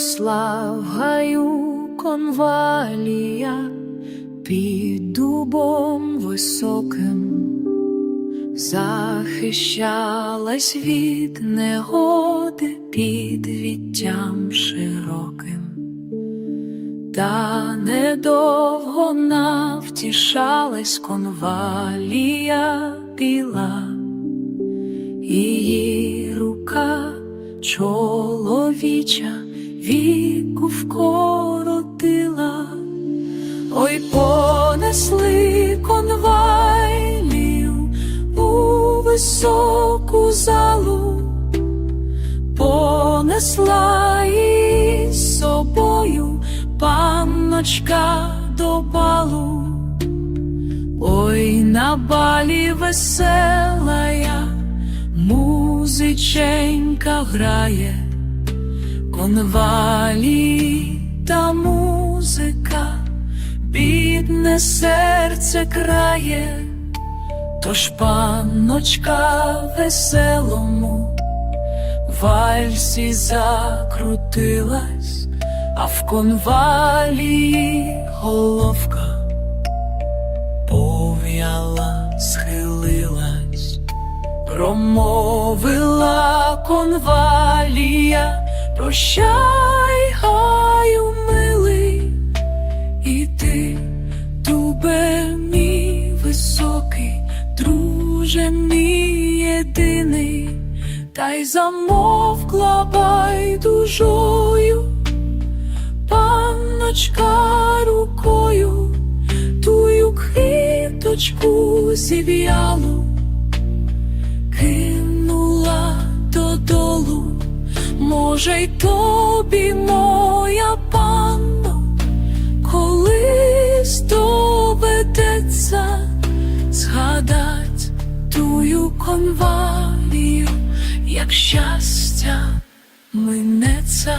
росла конвалія під дубом високим, захищалась від негоди під віттям широким, та недовго навтішалась конвалія біла, її рука чоловіча віку вкоротила. Ой, понесли конвайлів у високу залу, понесла із собою панночка до балу. Ой, на балі веселая музиченька грає, конвалі та музика, бідне серце крає, тож панночка веселому вальсі закрутилась, а в конвалі головка пов'яла, схилилась, промовила конвалія, прощай, гаю, милий, і ти, дубе мій високий, друже мій єдиний, та й замовкла байдужою, панночка рукою, тую квіточку зів'ялу, може, й тобі, моя панно, колись доведеться згадать тую конвалію, як щастя минеться.